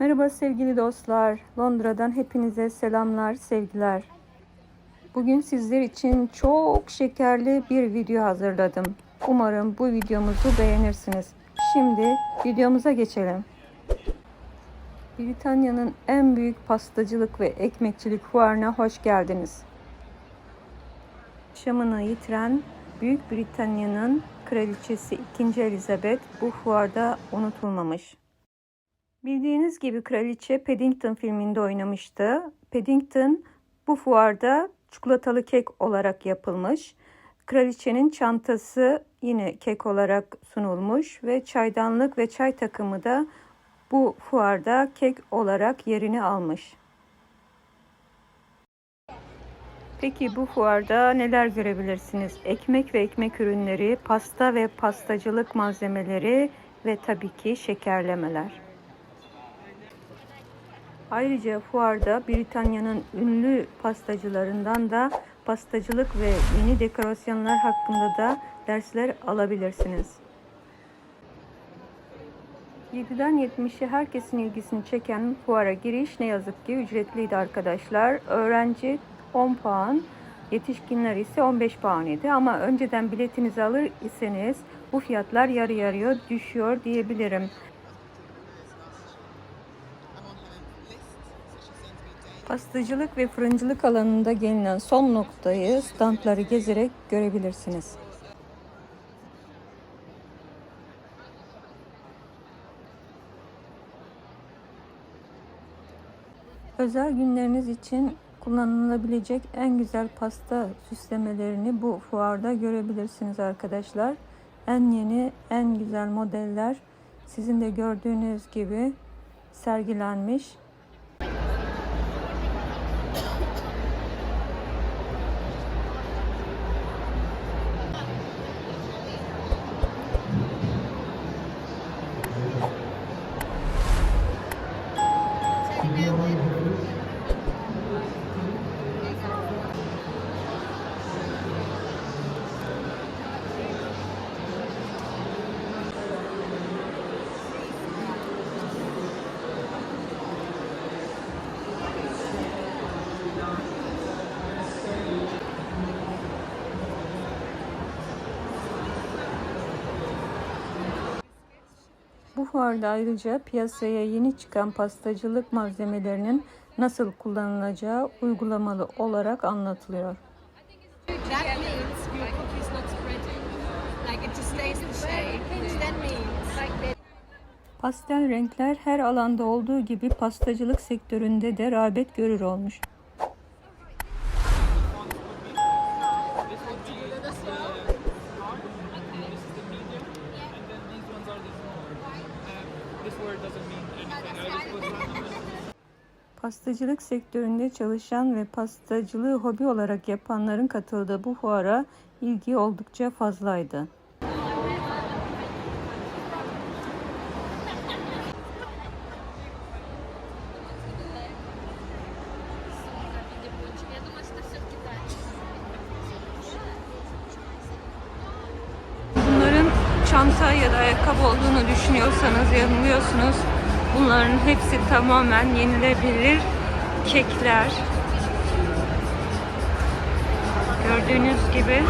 Merhaba sevgili dostlar. Londra'dan hepinize selamlar, sevgiler. Bugün sizler için çok şekerli bir video hazırladım. Umarım bu videomuzu beğenirsiniz. Şimdi videomuza geçelim. Britanya'nın en büyük pastacılık ve ekmekçilik fuarına hoş geldiniz. Yaşamını yitiren Büyük Britanya'nın kraliçesi 2. Elizabeth bu fuarda unutulmamış. Bildiğiniz gibi kraliçe Paddington filminde oynamıştı. Paddington bu fuarda çikolatalı kek olarak yapılmış. Kraliçenin çantası yine kek olarak sunulmuş ve çaydanlık ve çay takımı da bu fuarda kek olarak yerini almış. Peki bu fuarda neler görebilirsiniz? Ekmek ve ekmek ürünleri, pasta ve pastacılık malzemeleri ve tabii ki şekerlemeler. Ayrıca fuarda Britanya'nın ünlü pastacılarından da pastacılık ve yeni dekorasyonlar hakkında da dersler alabilirsiniz. 7'den 70'e herkesin ilgisini çeken fuara giriş ne yazık ki ücretliydi arkadaşlar. Öğrenci 10 puan, yetişkinler ise 15 puan idi. Ama önceden biletinizi alır iseniz bu fiyatlar yarı yarıya düşüyor diyebilirim. Pastacılık ve fırıncılık alanında gelinen son noktayı standları gezerek görebilirsiniz. Özel günleriniz için kullanılabilecek en güzel pasta süslemelerini bu fuarda görebilirsiniz arkadaşlar. En yeni, en güzel modeller sizin de gördüğünüz gibi sergilenmiş. Thank you. Bu fuarda ayrıca piyasaya yeni çıkan pastacılık malzemelerinin nasıl kullanılacağı uygulamalı olarak anlatılıyor. Pastel renkler her alanda olduğu gibi pastacılık sektöründe de rağbet görür olmuş. Pastacılık sektöründe çalışan ve pastacılığı hobi olarak yapanların katıldığı bu fuara ilgi oldukça fazlaydı. çanta ya da ayakkabı olduğunu düşünüyorsanız yanılıyorsunuz. Bunların hepsi tamamen yenilebilir kekler. Gördüğünüz gibi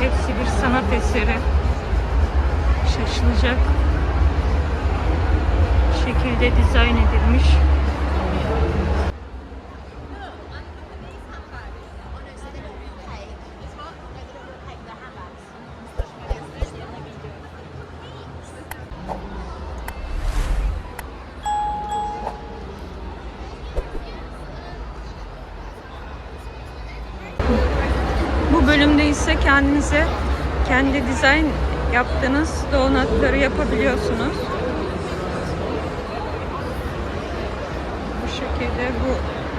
hepsi bir sanat eseri. Şaşılacak şekilde dizayn edilmiş. İse kendinize kendi dizayn yaptığınız donatları yapabiliyorsunuz. Bu şekilde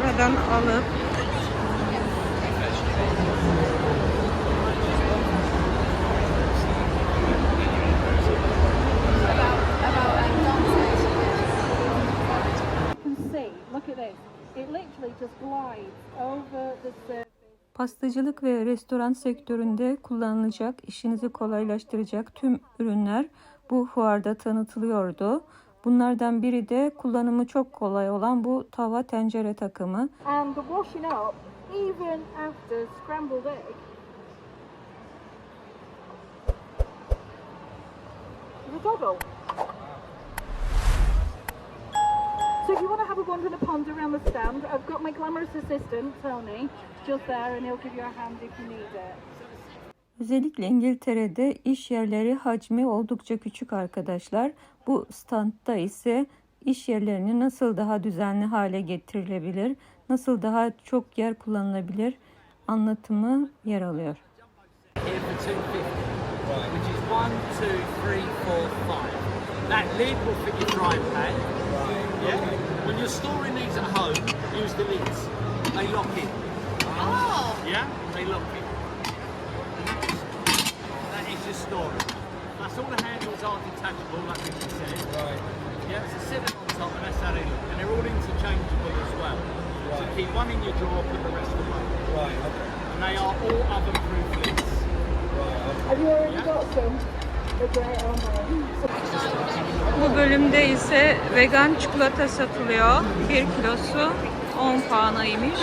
buradan alıp. It literally just glides over the surface. Pastacılık ve restoran sektöründe kullanılacak, işinizi kolaylaştıracak tüm ürünler bu fuarda tanıtılıyordu. Bunlardan biri de kullanımı çok kolay olan bu tava tencere takımı. And the washing up, even after scrambled egg, the goggle. Have a wander and a ponder around the stand, I've got my glamorous assistant, Tony, just there and he'll give you a hand if you need it. Özellikle İngiltere'de iş yerleri hacmi oldukça küçük arkadaşlar. Bu standta ise iş yerlerini nasıl daha düzenli hale getirilebilir, nasıl daha çok yer kullanılabilir anlatımı yer alıyor. here for 250, which is one, two, three, four, five. That lid will fit your frying pan. Yeah. When you're storing these at home, use the lids. They lock in. Oh, Yeah, they lock in. That is your storage. That's all the handles are detachable, like we said. Right. Yeah, it's a them on top, and that's how they look. And they're all interchangeable as well. So keep one in your drawer, put the rest away. Right, okay. And they are all oven-proof lids. Have you already Yeah. got some? Bu bölümde ise vegan çikolata satılıyor. 1 kilosu 10 puanaymış.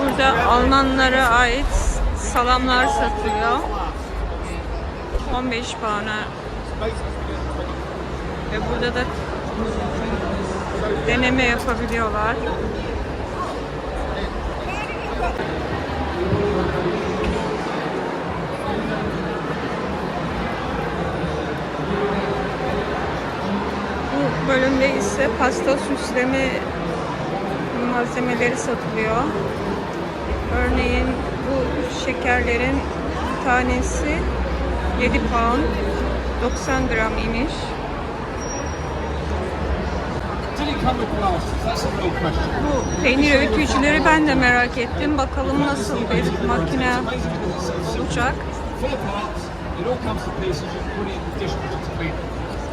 Burada Almanlara ait salamlar satılıyor. 15 puana. Ve burada da deneme yapabiliyorlar. Bu bölümde ise pasta süsleme malzemeleri satılıyor. Örneğin bu şekerlerin tanesi 7 pound 90 gram imiş. Bu peynir öğütücüleri ben de merak ettim. Bakalım nasıl bir makine olacak.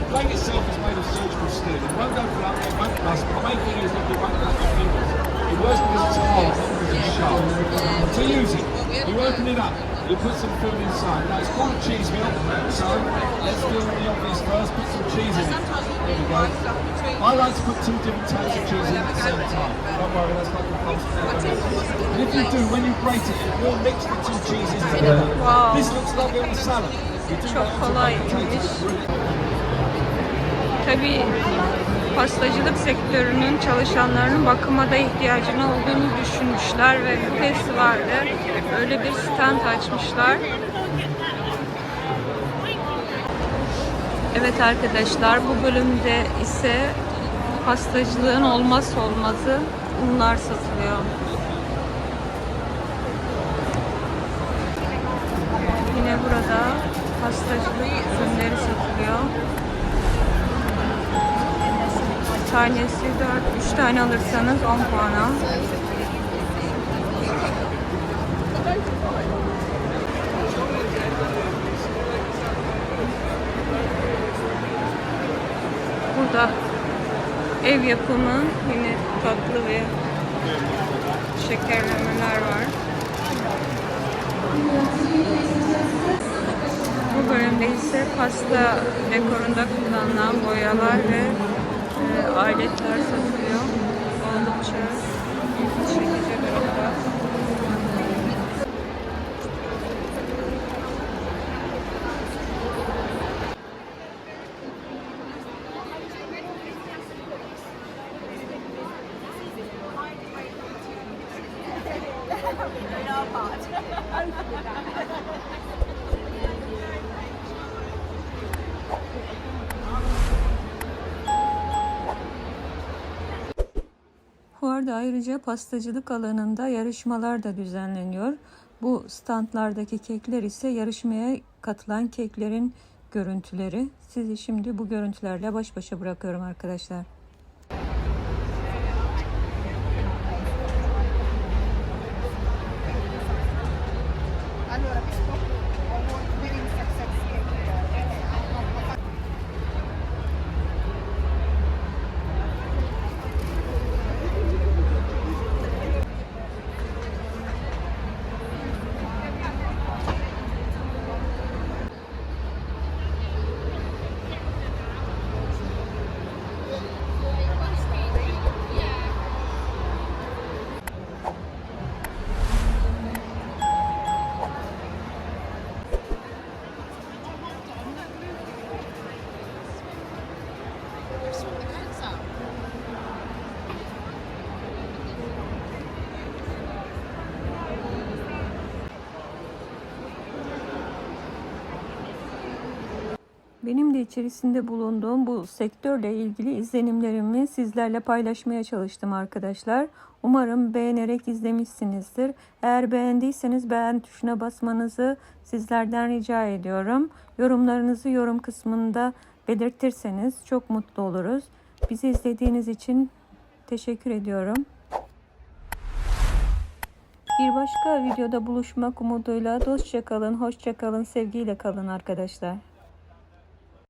Four parts, it all comes to pieces, you can put it in the dishwasher to clean it. The blade itself is made of surgical steel. It won't go flat, it won't rust. The main thing is that it won't cut your fingers. It works because it's hard, not because it's sharp. To use it, you open it up, you put some food inside. Now it's called a cheese wheel, so let's do the obvious first, put some cheese in it. There we go. I like to put two different types of cheese in at the same time. Don't worry, that's not compulsory. And if you do, when you grate it, it will mix the two cheeses together. Wow. This looks like a little salad. You do Çok that kolaymış. Tabii pastacılık sektörünün çalışanlarının bakıma da ihtiyacını olduğunu düşünmüşler ve bu festivalde öyle bir stand açmışlar. Evet arkadaşlar bu bölümde ise pastacılığın olmazsa olmazı unlar satılıyor. Yine burada pastacılık ürünleri satılıyor. Tanesi 4, 3 tane alırsanız 10 puana. Burada ev yapımı yine tatlı ve şekerlemeler var. Bu bölümde ise pasta dekorunda kullanılan boyalar ve aletler satılıyor. Oldukça ilgi çekici Fuarda ayrıca pastacılık alanında yarışmalar da düzenleniyor. Bu standlardaki kekler ise yarışmaya katılan keklerin görüntüleri. Sizi şimdi bu görüntülerle baş başa bırakıyorum arkadaşlar. Benim de içerisinde bulunduğum bu sektörle ilgili izlenimlerimi sizlerle paylaşmaya çalıştım arkadaşlar. Umarım beğenerek izlemişsinizdir. Eğer beğendiyseniz beğen tuşuna basmanızı sizlerden rica ediyorum. Yorumlarınızı yorum kısmında belirtirseniz çok mutlu oluruz. Bizi izlediğiniz için teşekkür ediyorum. Bir başka videoda buluşmak umuduyla dostça kalın, hoşça kalın, sevgiyle kalın arkadaşlar.